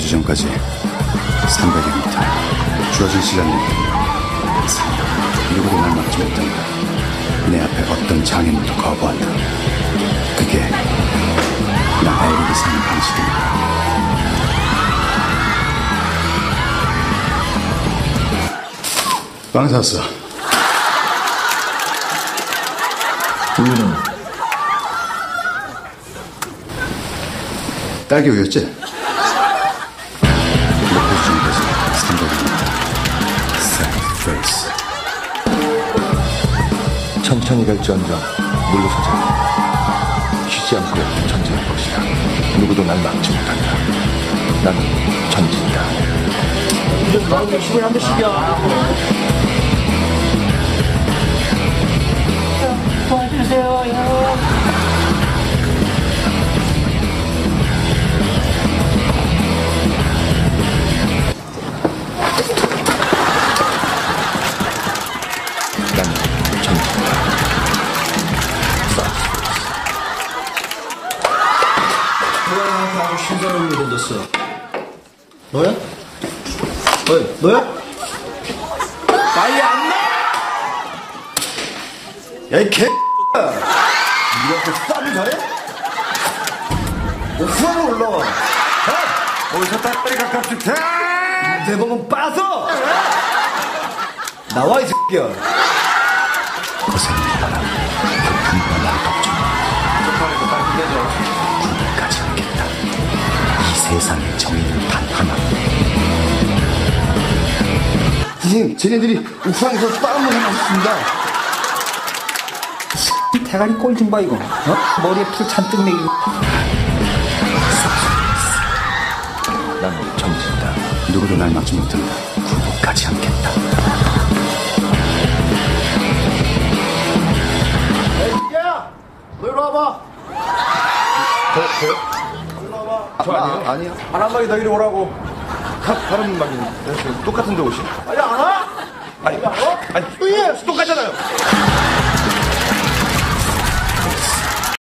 전까지 300여 미터 주어진 시간 내에 산다. 누구도 날 막지 못한다. 내 앞에 어떤 장애물도 거부한다. 그게 나 에릭이 사는 방식입니다. 빵 샀어. 우유는 딸기 우유였지? 천천히 갈지언정 물러서자 쉬지 않고 전진할 것이다. 누구도 날 막지 못한다. 나는 전진이다. 나는 전진이다. 신선한 걸 던졌어. 너야? 어이, 너야? 빨리 안 나! 야, 이 개! 이렇게 싸움을 잘해? 너 후방으로 올라와. 어? 어디서 딱딱이 가깝지? 대범은 빠져! 나와, 이 새끼야. 세상의 정의는 단 하나. 선생님, 쟤네들이 우상에서 싸움을 해놨습니다. 대가리 꼴 좀 봐 이거 어? 머리에 풀 잔뜩 내기고 나는 전진이다. 누구도 날 막지 못한다. 굴복하지 않겠다. 야! 너 이리 와봐. 저, 저? 아, 아니야. 한 한마디 더 이리 오라고. 다, 다른 말이 똑같은데 오시. 빨리 안 와? 아니, 아니, 똑같잖아요.